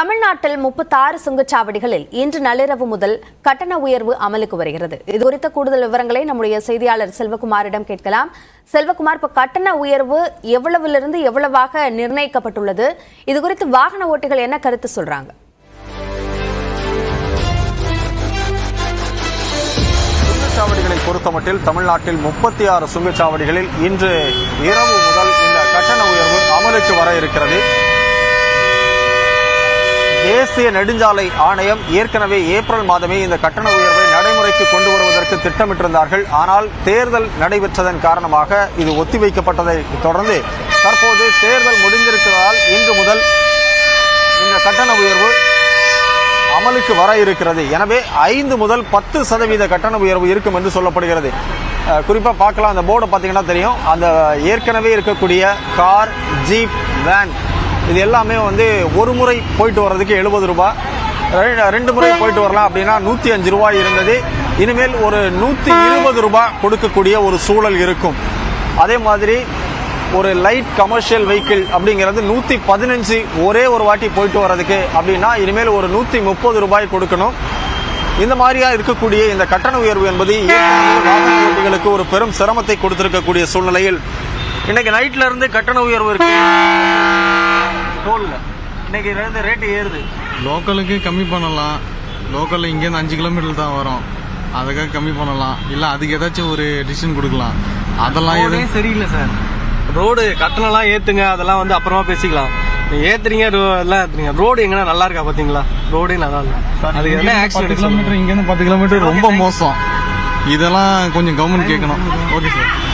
தமிழ்நாட்டில் முப்பத்தாறு சுங்கச்சாவடிகளில் இன்று நள்ளிரவு முதல் கட்டண உயர்வு அமலுக்கு வருகிறது. இது குறித்த கூடுதல் விவரங்களை நம்முடைய செய்தியாளர் செல்வகுமாரிடம் கேட்கலாம். செல்வகுமார் இப்ப கட்டண உயர்வு எவ்வளவிலிருந்து எவ்வளவாக நிர்ணயிக்கப்பட்டுள்ளது? இது குறித்து வாகன ஓட்டிகள் என்ன கருத்து சொல்றாங்க? சுங்கச்சாவடிகளை பொறுத்தமட்டில் தமிழ்நாட்டில் முப்பத்தி ஆறு சுங்கச்சாவடிகளில் இன்று இரவு முதல் இந்த கட்டண உயர்வு அமலுக்கு வர இருக்கிறது. தேசிய நெடுஞ்சாலை ஆணையம் ஏற்கனவே ஏப்ரல் மாதமே இந்த கட்டண உயர்வை நடைமுறைக்கு கொண்டு வருவதற்கு திட்டமிட்டிருந்தார்கள். ஆனால் தேர்தல் நடைபெற்றதன் காரணமாக இது ஒத்திவைக்கப்பட்டதை தொடர்ந்து தற்போது தேர்தல் முடிந்திருக்கிறதால் இன்று முதல் இந்த கட்டண உயர்வு அமலுக்கு வர இருக்கிறது. எனவே ஐந்து முதல் பத்து சதவீத கட்டண உயர்வு இருக்கும் என்று சொல்லப்படுகிறது. குறிப்பாக பார்க்கலாம். அந்த போர்டை பார்த்தீங்கன்னா தெரியும். அந்த ஏற்கனவே இருக்கக்கூடிய கார் ஜீப் வேன். இது எல்லாமே வந்து ஒரு முறை போயிட்டு வர்றதுக்கு எழுபது ரூபாய் ரெண்டு முறை போயிட்டு வரலாம் அப்படின்னா நூத்தி அஞ்சு ரூபாய் இருந்தது. இனிமேல் ஒரு நூத்தி இருபது ரூபாய் கொடுக்கக்கூடிய ஒரு சூழல் இருக்கும். அதே மாதிரி ஒரு லைட் கமர்ஷியல் வெஹிக்கிள் அப்படிங்கிறது நூத்தி பதினஞ்சு ஒரே ஒரு வாட்டி போயிட்டு வர்றதுக்கு அப்படின்னா இனிமேல் ஒரு நூத்தி முப்பது ரூபாய் கொடுக்கணும். இந்த மாதிரியா இருக்கக்கூடிய இந்த கட்டண உயர்வு என்பது ஏற்கனவே ஒரு பெரும் சிரமத்தை கொடுத்திருக்கக்கூடிய சூழ்நிலையில். இன்னைக்கு நைட்ல இருந்து கட்டண உயர்வு இருக்கு. டோல்ல இன்னைக்கு இருந்து ரேட்டு ஏறுது. லோக்கலுக்கு கம்மி பண்ணலாம். லோக்கலில் இங்கேருந்து அஞ்சு கிலோமீட்டர் தான் வரும். அதுக்காக கம்மி பண்ணலாம். இல்லை அதுக்கு ஏதாச்சும் ஒரு டிசிஷன் கொடுக்கலாம். அதெல்லாம் எதுவும் சரியில்லை சார் ரோடு கட்டணம்லாம் ஏத்துங்க. அதெல்லாம் வந்து அப்புறமா பேசிக்கலாம். ஏத்துறீங்க ரோ- எல்லாம் ஏத்துறீங்க. ரோடு எங்கன்னா நல்லா இருக்கா பாத்தீங்களா? ரோடே நல்லா இல்ல. அதுக்கு என்ன ஆக்சிடென்ட் கிலோமீட்டர் இங்கேருந்து பத்து கிலோமீட்டர் ரொம்ப மோசம். இதெல்லாம் கொஞ்சம் கவர்மெண்ட் கேட்கணும். ஓகே சார்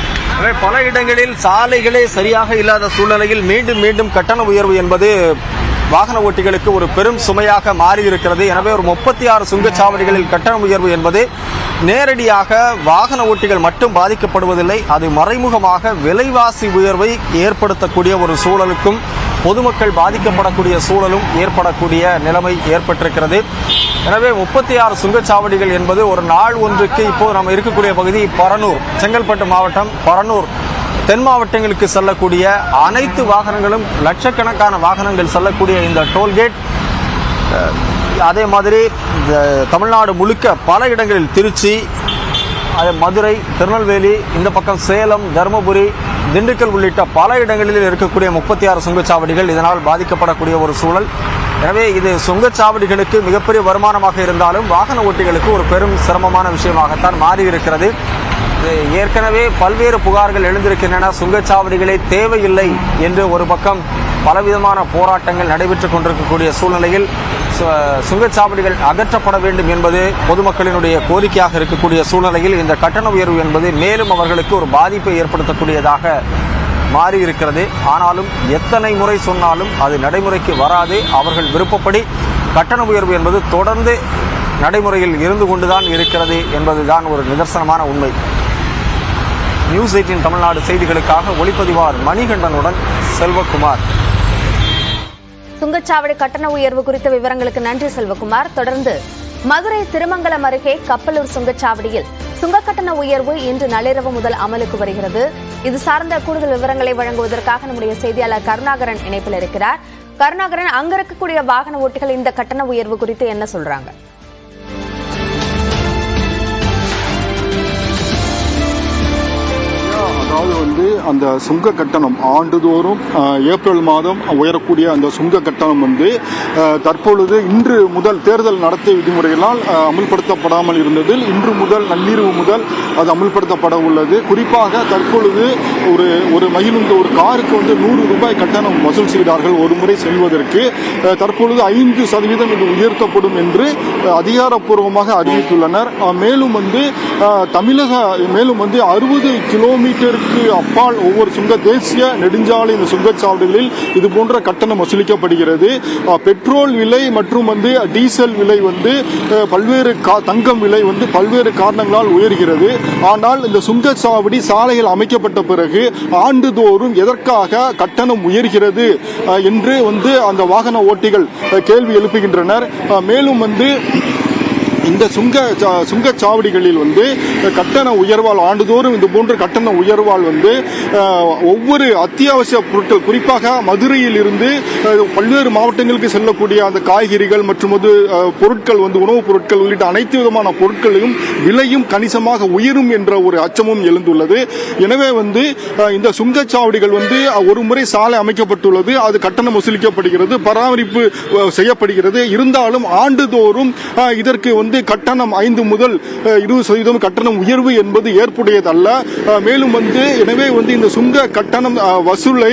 பல இடங்களில் சாலைகளே சரியாக இல்லாத சூழ்நிலையில் மீண்டும் மீண்டும் கட்டண உயர்வு என்பது வாகன ஓட்டிகளுக்கு ஒரு பெரும் சுமையாக மாறி இருக்கிறது எனவே ஒரு முப்பத்தி ஆறு சுங்கச்சாவடிகளில் கட்டண உயர்வு என்பது நேரடியாக வாகன ஓட்டிகள் மட்டும் பாதிக்கப்படுவதில்லை. அது மறைமுகமாக விலைவாசி உயர்வை ஏற்படுத்தக்கூடிய ஒரு சூழலுக்கும் பொதுமக்கள் பாதிக்கப்படக்கூடிய சூழலும் ஏற்படக்கூடிய நிலைமை ஏற்பட்டிருக்கிறது. எனவே முப்பத்தி ஆறு சுங்கச்சாவடிகள் என்பது ஒரு நாள் ஒன்றுக்கு இப்போது நம்ம இருக்கக்கூடிய பகுதி பரனூர் செங்கல்பட்டு மாவட்டம் பரனூர். தென் மாவட்டங்களுக்கு செல்லக்கூடிய அனைத்து வாகனங்களும் லட்சக்கணக்கான வாகனங்கள் செல்லக்கூடிய இந்த டோல்கேட் அதே மாதிரி இந்த தமிழ்நாடு முழுக்க பல இடங்களில் திருச்சி அது மதுரை திருநெல்வேலி இந்த பக்கம் சேலம் தருமபுரி திண்டுக்கல் உள்ளிட்ட பல இடங்களில் இருக்கக்கூடிய முப்பத்தி ஆறு சுங்கச்சாவடிகள் இதனால் பாதிக்கப்படக்கூடிய ஒரு சூழல். எனவே இது சுங்கச்சாவடிகளுக்கு மிகப்பெரிய வருமானமாக இருந்தாலும் வாகன ஓட்டிகளுக்கு ஒரு பெரும் சிரமமான விஷயமாகத்தான் மாறியிருக்கிறது. ஏற்கனவே பல்வேறு புகார்கள் எழுந்திருக்கின்றன. சுங்கச்சாவடிகளே தேவையில்லை என்று ஒரு பக்கம் பலவிதமான போராட்டங்கள் நடைபெற்றுக் கொண்டிருக்கக்கூடிய சூழ்நிலையில் சு- சுங்கச்சாவடிகள் அகற்றப்பட வேண்டும் என்பது பொதுமக்களினுடைய கோரிக்கையாக இருக்கக்கூடிய சூழ்நிலையில் இந்த கட்டண உயர்வு என்பது மேலும் அவர்களுக்கு ஒரு பாதிப்பை ஏற்படுத்தக்கூடியதாக மாறி இருக்கிறது. ஆனாலும் எத்தனை முறை சொன்னாலும் அது நடைமுறைக்கு வராது. அவர்கள் விருப்பப்படி கட்டண உயர்வு என்பது தொடர்ந்து நடைமுறையில் இருந்து கொண்டுதான் இருக்கிறது என்பதுதான் ஒரு நிதர்சனமான உண்மை. நியூஸ் எயிட்டின் தமிழ்நாடு செய்திகளுக்காக ஒளிப்பதிவார் மணிகண்டனுடன் செல்வகுமார். சுங்கச்சாவடி கட்டண உயர்வு குறித்த விவரங்களுக்கு நன்றி செல்வகுமார். தொடர்ந்து மதுரை திருமங்கலம் அருகே கப்பலூர் சுங்கச்சாவடியில் சுங்க கட்டண உயர்வு இன்று நள்ளிரவு முதல் அமலுக்கு வருகிறது. இது சார்ந்த கூடுதல் விவரங்களை வழங்குவதற்காக நம்முடைய செய்தியாளர் கருணாகரன் இணைப்பில் இருக்கிறார். கருணாகரன் அங்க இருக்கக்கூடிய வாகன ஓட்டிகள் இந்த கட்டண உயர்வு குறித்து என்ன சொல்றாங்க? அதாவது வந்து அந்த சுங்க கட்டணம் ஆண்டுதோறும் ஏப்ரல் மாதம் உயரக்கூடிய அந்த சுங்க கட்டணம் வந்து தற்பொழுது இன்று முதல் தேர்தல் நடத்தை விதிமுறைகளால் அமல்படுத்தப்படாமல் இருந்ததில் இன்று முதல் நள்ளிரவு முதல் அது அமல்படுத்தப்பட உள்ளது. குறிப்பாக தற்பொழுது ஒரு ஒரு மகிழுந்த ஒரு காருக்கு வந்து நூறு ரூபாய் கட்டணம் வசூல் செய்கிறார்கள் ஒரு முறை செல்வதற்கு தற்பொழுது ஐந்து சதவீதம் இது உயர்த்தப்படும் என்று அதிகாரப்பூர்வமாக அறிவித்துள்ளனர். மேலும் வந்து தமிழக மேலும் வந்து அறுபது கிலோமீட்டர் அதற்கு அப்பால் ஒவ்வொரு சுங்க தேசிய நெடுஞ்சாலை இந்த சுங்கச்சாவடிகளில் இது போன்ற கட்டணம் வசூலிக்கப்படுகிறது. பெட்ரோல் விலை மற்றும் வந்து டீசல் விலை வந்து பல்வேறு கா- தங்கம் விலை வந்து பல்வேறு காரணங்களால் உயர்கிறது. ஆனால் இந்த சுங்கச்சாவடி சாலைகள் அமைக்கப்பட்ட பிறகு ஆண்டுதோறும் எதற்காக கட்டணம் உயர்கிறது என்று வந்து அந்த வாகன ஓட்டிகள் கேள்வி எழுப்புகின்றனர். மேலும் வந்து இந்த சுங்க சா- சுங்கச்சாவடிகளில் வந்து கட்டண உயர்வால் ஆண்டுதோறும் இந்த போன்ற கட்டண உயர்வால் வந்து ஒவ்வொரு அத்தியாவசிய பொருட்கள் குறிப்பாக மதுரையில் இருந்து பல்வேறு மாவட்டங்களுக்கு செல்லக்கூடிய அந்த காய்கறிகள் மற்றும் அது பொருட்கள் வந்து உணவுப் பொருட்கள் உள்ளிட்ட அனைத்து விதமான பொருட்களையும் விலையும் கணிசமாக உயரும் என்ற ஒரு அச்சமும் எழுந்துள்ளது. எனவே வந்து இந்த சுங்கச்சாவடிகள் வந்து ஒரு முறை சாலை அமைக்கப்பட்டுள்ளது. அது கட்டணம் வசூலிக்கப்படுகிறது பராமரிப்பு செய்யப்படுகிறது. இருந்தாலும் ஆண்டுதோறும் இதற்கு வந்து கட்டணம் ஐந்து முதல் இருபது சதவீதம் கட்டணம் உயர்வு என்பது ஏற்புடையதல்ல. மேலும் வந்து எனவே வந்து இந்த சுங்க கட்டணம் வசூலை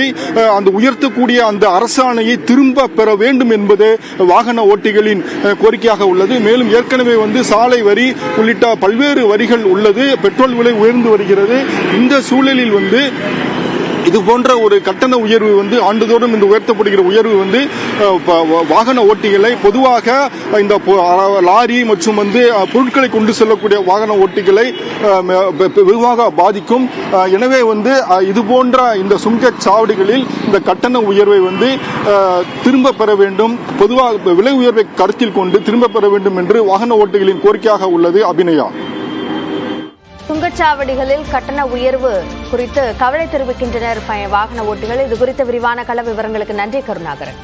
அந்த உயர்த்தக்கூடிய அந்த அரசாணையை திரும்ப பெற வேண்டும் என்பது வாகன ஓட்டிகளின் கோரிக்கையாக உள்ளது. மேலும் ஏற்கனவே வந்து சாலை வரி உள்ளிட்ட பல்வேறு வரிகள் உள்ளது. பெட்ரோல் விலை உயர்ந்து வருகிறது. இந்த சூழலில் வந்து இது போன்ற ஒரு கட்டண உயர்வு வந்து ஆண்டுதோறும் இந்த உயர்த்தப்படுகிற உயர்வு வந்து வ- வாகன ஓட்டிகளை பொதுவாக இந்த லாரி மற்றும் வந்து பொருட்களை கொண்டு செல்லக்கூடிய வாகன ஓட்டிகளை வெகுவாக பாதிக்கும். எனவே வந்து இது போன்ற இந்த சுங்கச்சாவடிகளில் இந்த கட்டண உயர்வை வந்து திரும்ப பெற வேண்டும். பொதுவாக விலை உயர்வை கருத்தில் கொண்டு திரும்ப பெற வேண்டும் என்று வாகன ஓட்டிகளின் கோரிக்கையாக உள்ளது அபிநயா. சுங்கச்சாவடிகளில் கட்டண உயர்வு குறித்து கவலை தெரிவிக்கின்றனர் வாகன ஓட்டிகள். இது குறித்த விரிவான கள விவரங்களுக்கு நன்றி கருணாகரன்.